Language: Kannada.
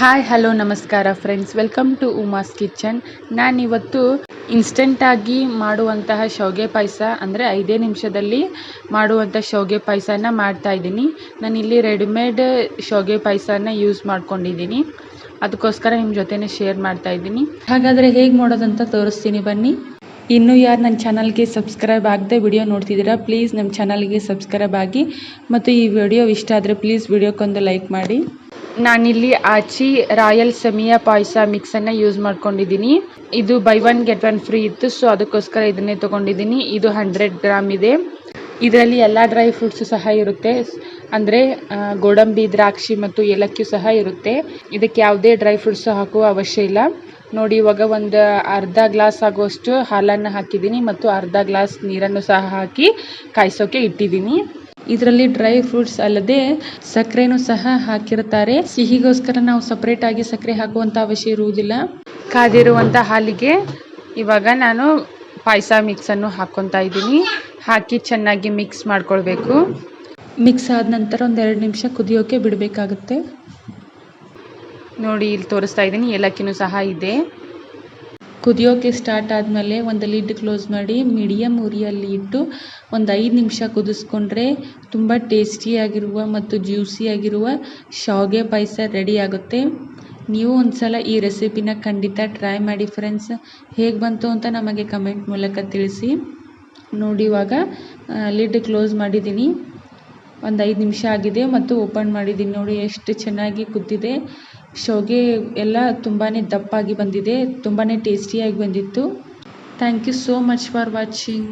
ಹಾಯ್ ಹಲೋ ನಮಸ್ಕಾರ friends welcome to Uma's kitchen ನಾನಿವತ್ತು ಇನ್ಸ್ಟೆಂಟಾಗಿ ಮಾಡುವಂತಹ ಶಾವಿಗೆ ಪಾಯಸ, ಅಂದರೆ ಐದೇ ನಿಮಿಷದಲ್ಲಿ ಮಾಡುವಂಥ ಶಾವಿಗೆ ಪಾಯಸನ ಮಾಡ್ತಾ ಇದ್ದೀನಿ. ನಾನಿಲ್ಲಿ ರೆಡಿಮೇಡ್ ಶಾವಿಗೆ ಪಾಯಸನ ಯೂಸ್ ಮಾಡ್ಕೊಂಡಿದ್ದೀನಿ. ಅದಕ್ಕೋಸ್ಕರ ನಿಮ್ಮ ಜೊತೆನೇ ಶೇರ್ ಮಾಡ್ತಾ ಇದ್ದೀನಿ. ಹಾಗಾದರೆ ಹೇಗೆ ಮಾಡೋದಂತ ತೋರಿಸ್ತೀನಿ ಬನ್ನಿ. ಇನ್ನೂ ಯಾರು ನನ್ನ ಚಾನಲ್ಗೆ ಸಬ್ಸ್ಕ್ರೈಬ್ ಆಗದೆ ವಿಡಿಯೋ ನೋಡ್ತಿದ್ದೀರಾ ಪ್ಲೀಸ್ ನಮ್ಮ ಚಾನಲ್ಗೆ ಸಬ್ಸ್ಕ್ರೈಬ್ ಆಗಿ. ಮತ್ತು ಈ ವಿಡಿಯೋ ಇಷ್ಟ ಆದರೆ ಪ್ಲೀಸ್ ವಿಡಿಯೋಕ್ಕೊಂದು ಲೈಕ್ ಮಾಡಿ. ನಾನಿಲ್ಲಿ ಆಚಿ ರಾಯಲ್ ಸೆಮಿಯಾ ಪಾಯಸ ಮಿಕ್ಸನ್ನು ಯೂಸ್ ಮಾಡ್ಕೊಂಡಿದ್ದೀನಿ. ಇದು buy one get one free ಇತ್ತು, ಸೊ ಅದಕ್ಕೋಸ್ಕರ ಇದನ್ನೇ ತಗೊಂಡಿದ್ದೀನಿ. ಇದು ಹಂಡ್ರೆಡ್ ಗ್ರಾಮ್ ಇದೆ. ಇದರಲ್ಲಿ ಎಲ್ಲ ಡ್ರೈ ಫ್ರೂಟ್ಸು ಸಹ ಇರುತ್ತೆ. ಅಂದರೆ ಗೋಡಂಬಿ, ದ್ರಾಕ್ಷಿ ಮತ್ತು ಏಲಕ್ಕಿ ಸಹ ಇರುತ್ತೆ. ಇದಕ್ಕೆ ಯಾವುದೇ ಡ್ರೈ ಫ್ರೂಟ್ಸು ಹಾಕುವ ಅವಶ್ಯ ಇಲ್ಲ. ನೋಡಿ, ಇವಾಗ ಒಂದು ಅರ್ಧ ಗ್ಲಾಸ್ ಆಗುವಷ್ಟು ಹಾಲನ್ನು ಹಾಕಿದ್ದೀನಿ ಮತ್ತು ಅರ್ಧ ಗ್ಲಾಸ್ ನೀರನ್ನು ಸಹ ಹಾಕಿ ಕಾಯಿಸೋಕೆ ಇಟ್ಟಿದ್ದೀನಿ. ಇದರಲ್ಲಿ ಡ್ರೈ ಫ್ರೂಟ್ಸ್ ಅಲ್ಲದೆ ಸಕ್ಕರೆನೂ ಸಹ ಹಾಕಿರುತ್ತಾರೆ. ಸಿಹಿಗೋಸ್ಕರ ನಾವು ಸಪ್ರೇಟ್ ಆಗಿ ಸಕ್ಕರೆ ಹಾಕುವಂತ ಅವಶ್ಯ ಇರುವುದಿಲ್ಲ. ಕಾದಿರುವಂತ ಹಾಲಿಗೆ ಇವಾಗ ನಾನು ಪಾಯಸ ಮಿಕ್ಸನ್ನು ಹಾಕ್ಕೊತಾ ಇದ್ದೀನಿ. ಹಾಕಿ ಚೆನ್ನಾಗಿ ಮಿಕ್ಸ್ ಮಾಡ್ಕೊಳ್ಬೇಕು. ಮಿಕ್ಸ್ ಆದ ನಂತರ ಒಂದೆರಡು ನಿಮಿಷ ಕುದಿಯೋಕೆ ಬಿಡಬೇಕಾಗುತ್ತೆ. ನೋಡಿ ಇಲ್ಲಿ ತೋರಿಸ್ತಾ ಇದ್ದೀನಿ. ಏಲಕ್ಕಿನೂ ಸಹ ಇದೆ. ಕುದಿಯೋಕೆ ಸ್ಟಾರ್ಟ್ ಆದಮೇಲೆ ಒಂದು ಲಿಡ್ ಕ್ಲೋಸ್ ಮಾಡಿ ಮೀಡಿಯಮ್ ಉರಿಯಲ್ಲಿ ಇಟ್ಟು ಒಂದು ಐದು ನಿಮಿಷ ಕುದಿಸ್ಕೊಂಡ್ರೆ ತುಂಬ ಟೇಸ್ಟಿಯಾಗಿರುವ ಮತ್ತು ಜ್ಯೂಸಿಯಾಗಿರುವ ಶಾವಿಗೆ ಪಾಯಸ ರೆಡಿ ಆಗುತ್ತೆ. ನೀವು ಒಂದ್ಸಲ ಈ ರೆಸಿಪಿನ ಖಂಡಿತ ಟ್ರೈ ಮಾಡಿ ಫ್ರೆಂಡ್ಸ್ ಹೇಗೆ ಬಂತು ಅಂತ ನಮಗೆ ಕಮೆಂಟ್ ಮೂಲಕ ತಿಳಿಸಿ. ನೋಡಿ ಇವಾಗ ಲಿಡ್ ಕ್ಲೋಸ್ ಮಾಡಿದ್ದೀನಿ. ಒಂದು ಐದು ನಿಮಿಷ ಆಗಿದೆ ಮತ್ತು ಓಪನ್ ಮಾಡಿದ್ದೀನಿ. ನೋಡಿ ಎಷ್ಟು ಚೆನ್ನಾಗಿ ಕುದ್ದಿದೆ. ಶಾವಿಗೆ ಎಲ್ಲ ತುಂಬಾ ದಪ್ಪಾಗಿ ಬಂದಿದೆ ತುಂಬಾ ಟೇಸ್ಟಿಯಾಗಿ ಬಂದಿತ್ತು. Thank you so much for watching